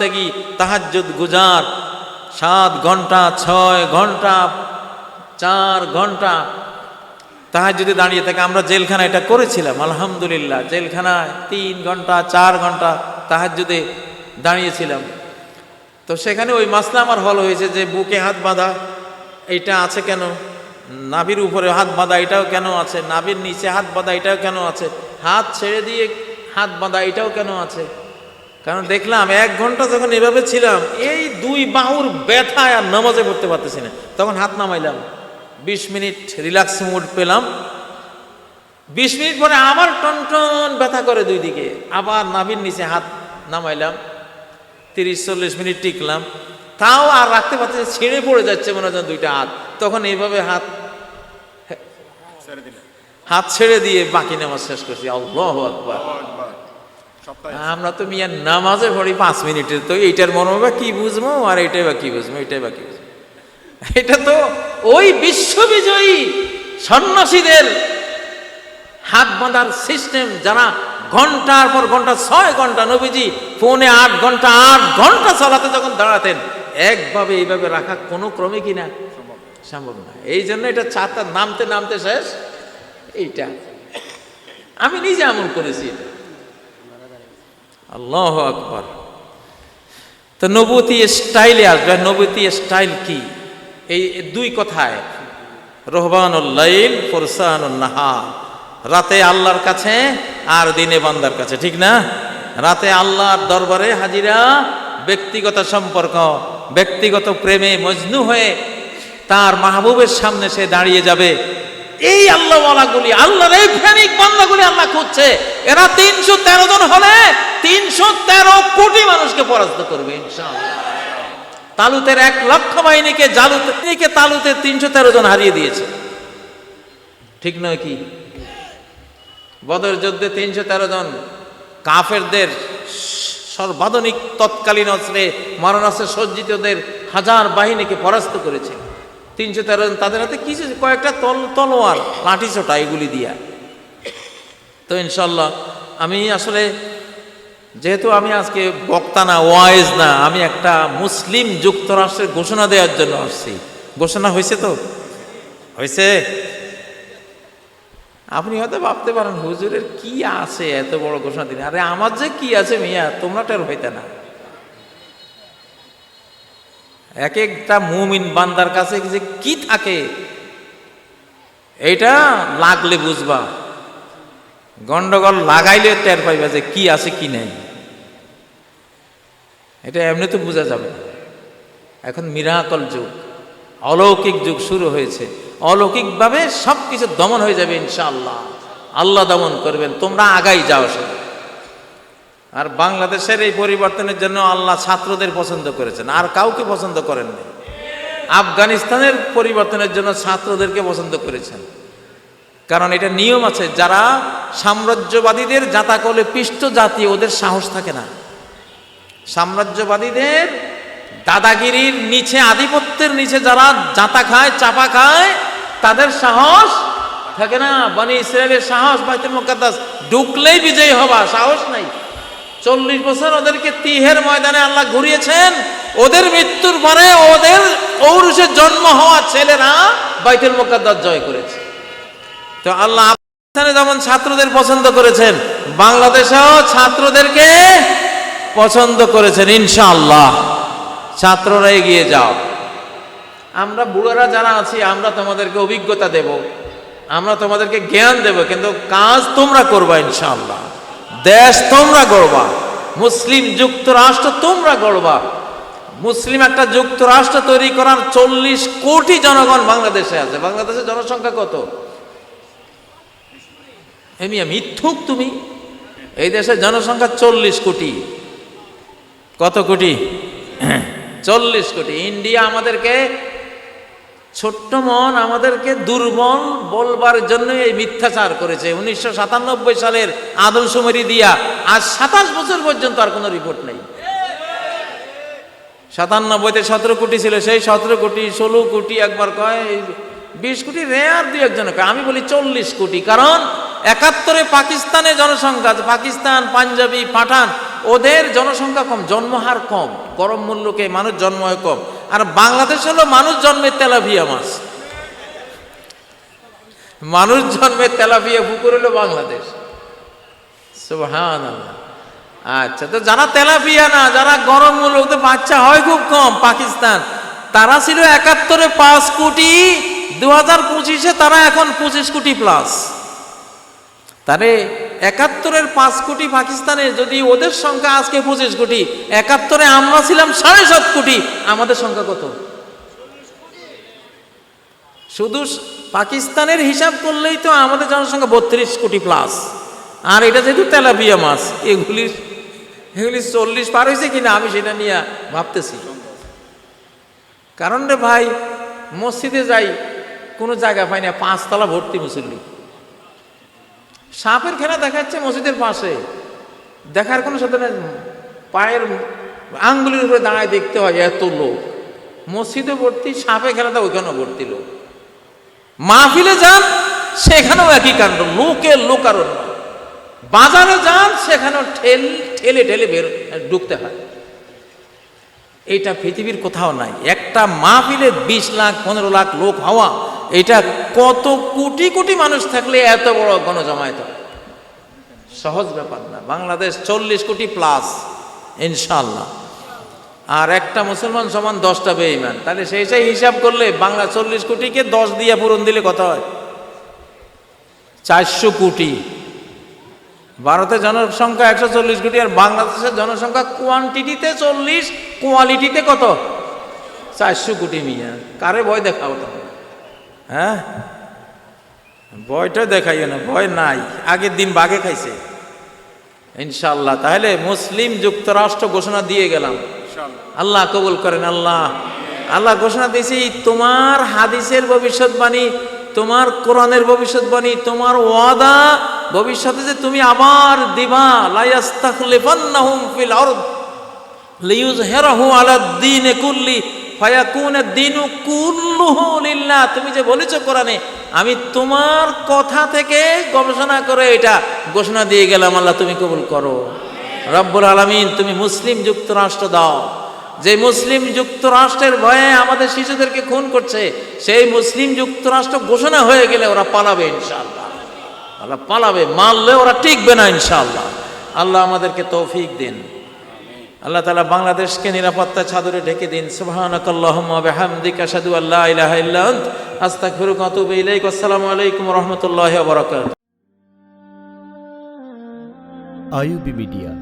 ত্যাগী তাহাজ্জুদ গুজার। সাত ঘণ্টা, ছয় ঘণ্টা, চার ঘণ্টা তাহার যদি দাঁড়িয়ে থাকে। আমরা জেলখানা এটা করেছিলাম, আলহামদুলিল্লাহ। জেলখানায় তিন ঘণ্টা, চার ঘণ্টা তাহার যদি দাঁড়িয়েছিলাম। তো সেখানে ওই মাসলা আমার হল হয়েছে যে বুকে হাত বাঁধা, এইটা আছে কেন? নাভির উপরে হাত বাঁধা, এটাও কেন আছে? নাভির নিচে হাত বাঁধা, এটাও কেন আছে? হাত ছেড়ে দিয়ে হাত বাঁধা, এটাও কেন আছে? কারণ দেখলাম এক ঘণ্টা যখন এভাবে ছিলাম এই দুই বাহুর ব্যথায় আর নামাজে পড়তে পারতেছি না। তখন হাত নামাইলাম। বিশ মিনিট রিল্যাক্স মুড পেলাম। বিশ মিনিট পরে আবার টনটন ব্যথা করে দুই দিকে। আবার নাভির নিচে হাত নামাইলাম। তিরিশ চল্লিশ মিনিট টিকলাম। তাও আর রাখতে পারছি না, ছিঁড়ে পড়ে যাচ্ছে মনে হয় দুইটা হাত। তখন এইভাবে হাত হাত ছেড়ে দিয়ে বাকি নামাজ শেষ করছি। আল্লাহ আকবার। আমরা তো মিয়া নামাজে পড়ি পাঁচ মিনিটের তো এইটার মর্ম বা কি বুঝব আর এটাই বা কি বুঝব এটাই বা কি বুঝব? এটা তো ওই বিশ্ববিজয়ী সন্ন্যাসীদের হাত বাঁধার সিস্টেম যারা ঘণ্টার পর ঘণ্টা ছয় ঘণ্টা নবীজি ফোনে আট ঘণ্টা আট ঘণ্টা চালাতে যখন দাঁড়াতেন একভাবে এইভাবে রাখা কোনো ক্রমে কিনা সম্ভব না। এই জন্য এটা ছাতা নামতে নামতে শেষ। এইটা। আমি নিজে আমল করেছি এটা। আল্লাহ আকবর। তো নবতী স্টাইলে আসবে নবতী স্টাইল কি? এই দুই কথায় রহবানুল্লাইল ফরসানুন্নাহার রাতে আল্লাহর কাছে, আর দিনে বান্দার কাছে, ঠিক না? রাতে আল্লাহর দরবারে হাজিরা, ব্যক্তিগত সম্পর্ক, ব্যক্তিগত প্রেমে মজনু হয়ে তার মাহবুবের সামনে সে দাঁড়িয়ে যাবে। এই আল্লাহওয়ালাগুলি, আল্লাহর এই ফেনিক বান্দাগুলি আল্লাহ খুঁজছে। এরা তিনশো তেরো জন হলে তিনশো তেরো কোটি মানুষকে পরাস্ত করবে তালুতের এক লক্ষ বাহিনীকে জালুতে তালুতে তিনশো তেরো জন হারিয়ে দিয়েছে। ঠিক নয় কি? বদর যুদ্ধে তিনশো তেরো জন কাফেরদের সর্বাধুনিক তৎকালীন অস্ত্রে, মারণাস্ত্রে সজ্জিতদের হাজার বাহিনীকে পরাস্ত করেছে। তিনশো তেরো জন, তাদের হাতে কিছু কয়েকটা তল, তলোয়ার, লাঠি ছোটা এগুলি দিয়া। তো ইনশাল্লাহ, আমি আসলে, যেহেতু আমি আজকে বক্তা না, ওয়াইজ না, আমি একটা মুসলিম যুক্তরাষ্ট্রের ঘোষণা দেওয়ার জন্য আসছি। ঘোষণা হয়েছে তো? হয়েছে? আপনি হয়তো ভাবতে পারেন, হুজুরের কি আছে এত বড় ঘোষণা দিন আরে আমার যে কি আছে মিয়া, তোমরা টের হইতে না। এক একটা মুমিন বান্দার কাছে যে কি থাকে, এইটা লাগলে বুঝবা। গন্ডগোল লাগাইলে টের পাইবা যে কি আছে, কি নেই। এটা এমনি তো বোঝা যাবে। এখন মিরাকল যুগ, অলৌকিক যুগ শুরু হয়েছে। অলৌকিকভাবে সব কিছু দমন হয়ে যাবে ইনশাআল্লাহ। আল্লাহ দমন করবেন, তোমরা আগাই যাও শুধু আর বাংলাদেশের এই পরিবর্তনের জন্য আল্লাহ ছাত্রদের পছন্দ করেছেন। আর কাউকে পছন্দ করেননি। আফগানিস্তানের পরিবর্তনের জন্য ছাত্রদেরকে পছন্দ করেছেন। কারণ এটা নিয়ম আছে, যারা সাম্রাজ্যবাদীদের জাতাকলে পিষ্ট জাতি, ওদের সাহস থাকে না। সাম্রাজ্যবাদীদের দাদাগিরির নিচে, আধিপত্যের নিচে যারা জাতা খায়, চাপা খায়, তাদের সাহস থাকে না। বনি ইসরায়েলের সাহস, বাইতুল মুকাদ্দাস, ঢুকলেই বিজয়ী হবা, সাহস নাই। চল্লিশ বছর ওদেরকে তিহের ময়দানে আল্লাহ ঘুরিয়েছেন। ওদের মৃত্যুর পরে ওদের ঔরসে জন্ম হওয়া ছেলেরা বাইতুল মুকাদ্দাস জয় করেছে। তো আল্লাহ আফগানিস্তানে যেমন ছাত্রদের পছন্দ করেছেন, বাংলাদেশেও ছাত্রদেরকে পছন্দ করেছেন, ইনশাআল্লাহ। ছাত্ররা এগিয়ে যাও। আমরা বুড়োরা যারা আছি, আমরা তোমাদেরকে অভিজ্ঞতা দেব, আমরা তোমাদেরকে জ্ঞান দেব, কিন্তু কাজ তোমরা করবা, ইনশাআল্লাহ। দেশ তোমরা গড়বা, মুসলিম যুক্তরাষ্ট্র তোমরা গড়বা। মুসলিম একটা যুক্তরাষ্ট্র তৈরি করার চল্লিশ কোটি জনগণ বাংলাদেশে আছে। বাংলাদেশের জনসংখ্যা কত? এমিয়া মিথ্যুক তুমি। এই দেশের জনসংখ্যা চল্লিশ কোটি। কত কোটি? চল্লিশ কোটি। ইন্ডিয়া আমাদেরকে ছোট্ট মন আমাদেরকে দুর্বল বলবার জন্য এই মিথ্যাচার করেছে। উনিশশো সাতানব্বই সালের আদমশুমারি দিয়া আজ সাতাশ বছর পর্যন্ত আর কোনো রিপোর্ট নেই। সাতানব্বইতে সতেরো কোটি ছিল, সেই সতেরো কোটি, ষোলো কোটি একবার কয়, বিশ কোটি, রেয়ার দুই একজন কয়। আমি বলি চল্লিশ কোটি, কারণ একাত্তরে পাকিস্তানের জনসংখ্যা পাকিস্তান, পাঞ্জাবি, পাঠান, ওদের জনসংখ্যা কম, জন্মহার কম, গরম মূল্যকে মানুষ জন্ম হয় কম। আর বাংলাদেশ হলো মানুষ জন্মের তেলাভিয়া মাছ। মানুষ জন্মের তেলাভিয়া পুকুর হলো বাংলাদেশ। আচ্ছা তো যারা তেলাপিয়া না, যারা গরম ওদের বাচ্চা হয় খুব কম পাকিস্তান। তারা ছিল একাত্তরে পাঁচ কোটি দু হাজার পঁচিশে তারা এখন পঁচিশ কোটি প্লাস তারে একাত্তরের পাঁচ কোটি পাকিস্তানে যদি ওদের সংখ্যা আজকে পঁচিশ কোটি, একাত্তরে আমরা ছিলাম সাড়ে সাত কোটি, আমাদের সংখ্যা কত? শুধু পাকিস্তানের হিসাব করলেই তো আমাদের জনসংখ্যা বত্রিশ কোটি প্লাস আর এটা যেহেতু তেলাপিয়া মাছ, এগুলি এগুলি চল্লিশ পার হয়েছে কিনা আমি সেটা নিয়ে ভাবতেছি। কারণ রে ভাই, মসজিদে যাই, কোনো জায়গা পাই না, পাঁচতলা ভর্তি মুসল্লি সাপের খেলা দেখাচ্ছে মসজিদের পাশে। দেখার কোনো সাথে পায়ের আঙ্গুলির উপরে দাঁড়ায় দেখতে হয় এত লোক। মসজিদে ভর্তি, সাপে খেলাটা ওইখানেও ভর্তি লোক। মাহফিলে যান, সেখানেও একই কাণ্ড। লোকে লোকারণ্য। বাজারে যান, সেখানেও ঠেল, ঠেলে ঠেলে বের, ঢুকতে হয়। এইটা পৃথিবীর কোথাও নাই। একটা মাহফিলে বিশ লাখ, পনেরো লাখ লোক হওয়া, এটা কত কোটি কোটি মানুষ থাকলে এত বড় গণজমায়েত সহজ ব্যাপার না। বাংলাদেশ চল্লিশ কোটি প্লাস ইনশাল্লাহ আর একটা মুসলমান সমান দশটা বেঈমান। তাহলে সেই সেই হিসাব করলে বাংলা চল্লিশ কোটিকে দশ দিয়ে পূরণ দিলে কত হয়? চারশো কোটি। ভারতের জনসংখ্যা একশো চল্লিশ কোটি আর বাংলাদেশের জনসংখ্যা কোয়ান্টিটিতে চল্লিশ কোয়ালিটিতে কত? চারশো কোটি মিয়া। কারে ভয় দেখাও তো হ্যাঁ? ভয়টা দেখাইও না ভয় নাই। আগের দিন বাঘে খাইছে। ইনশাল্লাহ তাহলে মুসলিম যুক্তরাষ্ট্র ঘোষণা দিয়ে গেলাম। আল্লাহ কবুল করেন আল্লাহ। আল্লাহ ঘোষণা দিয়েছি তোমার হাদিসের ভবিষ্যৎবাণী তোমার কোরআনের ভবিষ্যৎবাণী তোমার ওয়াদা ভবিষ্যতে যে তুমি আবার দিবা লাইয়াস্তাখলিফান্নাহুম ফিল আরদ লিইয়ুযহিরাহু আলা দ্বীনি কুল্লি তুমি যে বলেছ কোরআনে, আমি তোমার কথা থেকে গবেষণা করে এটা ঘোষণা দিয়ে গেলাম, আল্লাহ তুমি কবুল করো। রব্বুল আলামিন, তুমি মুসলিম যুক্তরাষ্ট্র দাও। যে মুসলিম যুক্তরাষ্ট্রের ভয়ে আমাদের শিশুদেরকে খুন করছে, সেই মুসলিম যুক্তরাষ্ট্র ঘোষণা হয়ে গেলে ওরা পালাবে ইনশাল্লাহ আল্লাহ পালাবে, মারলে ওরা টিকবে না ইনশাল্লাহ আল্লাহ আমাদেরকে তৌফিক দিন। আল্লাহ তালা বাংলাদেশকে নিরাপত্তা চাদরে ঢেকে দিন। সুবহানাকাল্লাহুম্মা বিহামদিকা আশহাদু আল্লা ইলাহা ইল্লা আন্ত। আস্তাগফিরুকা ওয়া আতুবু ইলাইক। আসসালামু আলাইকুম রাহমাতুল্লাহি আইউবি মিডিয়া